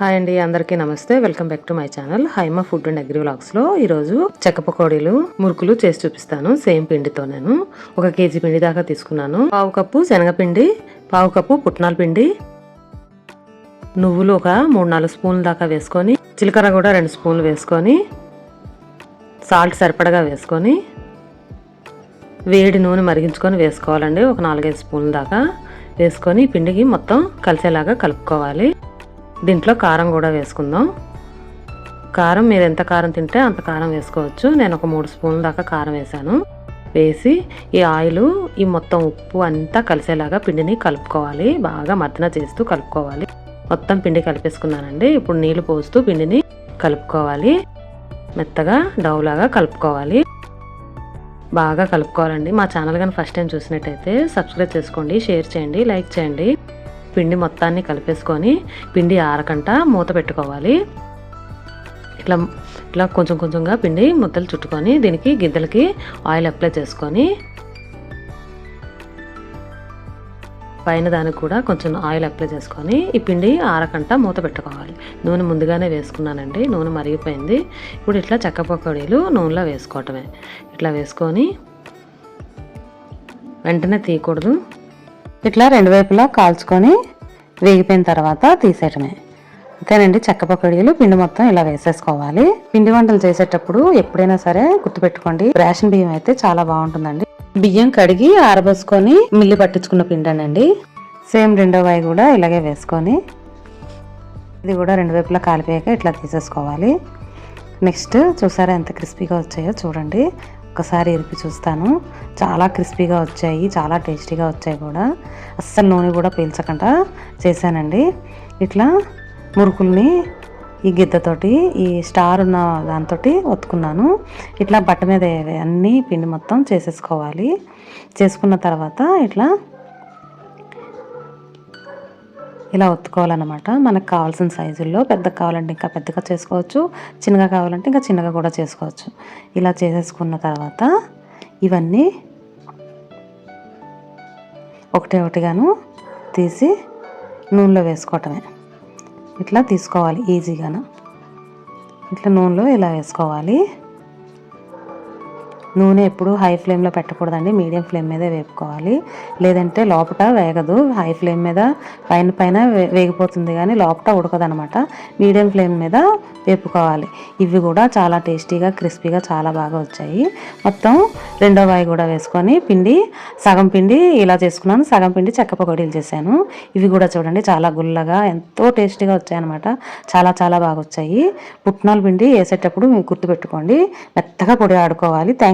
Hi అండి అందరికీ నమస్తే. Welcome back to my channel Haima food and agri వ్లాగ్స్లో. ఈరోజు చెక్క పకోడీలు మురుకులు చేసి చూపిస్తాను సేమ్ పిండితో నేను. ఒక కేజీ పిండి దాకా తీసుకున్నాను. పావు కప్పు శనగపిండి పావు కప్పు పుట్నాల పిండి. నువ్వులు ఒక మూడు నాలుగు స్పూన్ల దాకా వేసుకొని జీలకర్ర కూడా రెండు స్పూన్లు వేసుకొని సాల్ట్ సరిపడగా వేసుకొని వేడి నూనె మరిగించుకొని వేసుకోవాలండి. ఒక నాలుగైదు స్పూన్ల దాకా వేసుకొని పిండికి మొత్తం కలిసేలాగా కలుపుకోవాలి. దీంట్లో కారం కూడా వేసుకుందాం. కారం మీరు ఎంత కారం తింటే అంత కారం వేసుకోవచ్చు. నేను ఒక మూడు స్పూన్ల దాకా కారం వేసాను వేసి ఈ ఆయిల్ ఈ మొత్తం ఉప్పు అంతా కలిసేలాగా పిండిని కలుపుకోవాలి. బాగా మర్దన చేస్తూ కలుపుకోవాలి. మొత్తం పిండి కలిపేసుకున్నానండి. ఇప్పుడు నీళ్ళు పోస్తూ పిండిని కలుపుకోవాలి. మెత్తగా డౌలాగా కలుపుకోవాలి. బాగా కలుపుకోవాలండి. మా ఛానల్ కానీ ఫస్ట్ టైం చూసినట్టయితే సబ్స్క్రైబ్ చేసుకోండి షేర్ చేయండి లైక్ చేయండి. పిండి మొత్తాన్ని కలిపేసుకొని పిండి ఆరకంట మూత పెట్టుకోవాలి. ఇట్లా ఇట్లా కొంచెం కొంచెంగా పిండి ముద్దలు చుట్టుకొని దీనికి గిద్దలకి ఆయిల్ అప్లై చేసుకొని పైన దానికి కూడా కొంచెం ఆయిల్ అప్లై చేసుకొని ఈ పిండి ఆరకంట మూత పెట్టుకోవాలి. నూనె ముందుగానే వేసుకున్నానండి నూనె మరిగిపోయింది. ఇప్పుడు ఇట్లా చెక్క పకోడీలు నూనెలో వేసుకోవటమే. ఇట్లా వేసుకొని వెంటనే తీయకూడదు. ఇట్లా రెండు వైపులా కాల్చుకొని వేగిపోయిన తర్వాత తీసేయటమే. అంతేనండి చెక్క పకోడీలు పిండి మొత్తం ఇలా వేసేసుకోవాలి. పిండి వంటలు చేసేటప్పుడు ఎప్పుడైనా సరే గుర్తుపెట్టుకోండి రేషన్ బియ్యం అయితే చాలా బాగుంటుందండి. బియ్యం కడిగి ఆరబోసుకొని మిల్లి పట్టించుకున్న పిండనండి. సేమ్ రెండో వాయి కూడా ఇలాగే వేసుకొని ఇది కూడా రెండు వైపులా కాలిపోయాక ఇట్లా తీసేసుకోవాలి. నెక్స్ట్ చూసారా ఎంత క్రిస్పీగా వచ్చాయో చూడండి. ఒక్కసారి ఇరిపి చూస్తాను. చాలా క్రిస్పీగా వచ్చాయి చాలా టేస్టీగా వచ్చాయి కూడా. అస్సలు నూనె కూడా పీల్చకుండా చేశానండి. ఇట్లా మురుకుల్ని ఈ గిద్దతోటి ఈ స్టార్ ఉన్న దాంతో ఒత్తుకున్నాను. ఇట్లా బట్ట మీద అన్నీ పిండి మొత్తం చేసేసుకోవాలి. చేసుకున్న తర్వాత ఇట్లా ఇలా ఒత్తుకోవాలన్నమాట. మనకు కావాల్సిన సైజుల్లో పెద్దగా కావాలంటే ఇంకా పెద్దగా చేసుకోవచ్చు. చిన్నగా కావాలంటే ఇంకా చిన్నగా కూడా చేసుకోవచ్చు. ఇలా చేసేసుకున్న తర్వాత ఇవన్నీ ఒకటి ఒకటిగాను తీసి నూనెలో వేసుకోవటమే. ఇట్లా తీసుకోవాలి ఈజీగాను. ఇట్లా నూనెలో ఇలా వేసుకోవాలి. నూనె ఎప్పుడు హై ఫ్లేమ్లో పెట్టకూడదండి. మీడియం ఫ్లేమ్ మీద వేపుకోవాలి. లేదంటే లోపట వేగదు. హై ఫ్లేమ్ మీద పైన పైన వేగిపోతుంది కానీ లోపట ఉడకదనమాట. మీడియం ఫ్లేమ్ మీద వేపుకోవాలి. ఇవి కూడా చాలా టేస్టీగా క్రిస్పీగా చాలా బాగా వచ్చాయి. మొత్తం రెండో వాయి కూడా వేసుకొని పిండి సగం పిండి ఇలా చేసుకున్నాను. సగం పిండి చెక్క పకోడీలు చేశాను. ఇవి కూడా చూడండి చాలా గుల్లగా ఎంతో టేస్టీగా వచ్చాయన్నమాట. చాలా చాలా బాగా వచ్చాయి. పుట్నాల పిండి వేసేటప్పుడు మీరు గుర్తుపెట్టుకోండి. మెత్తగా పొడి ఆడుకోవాలి.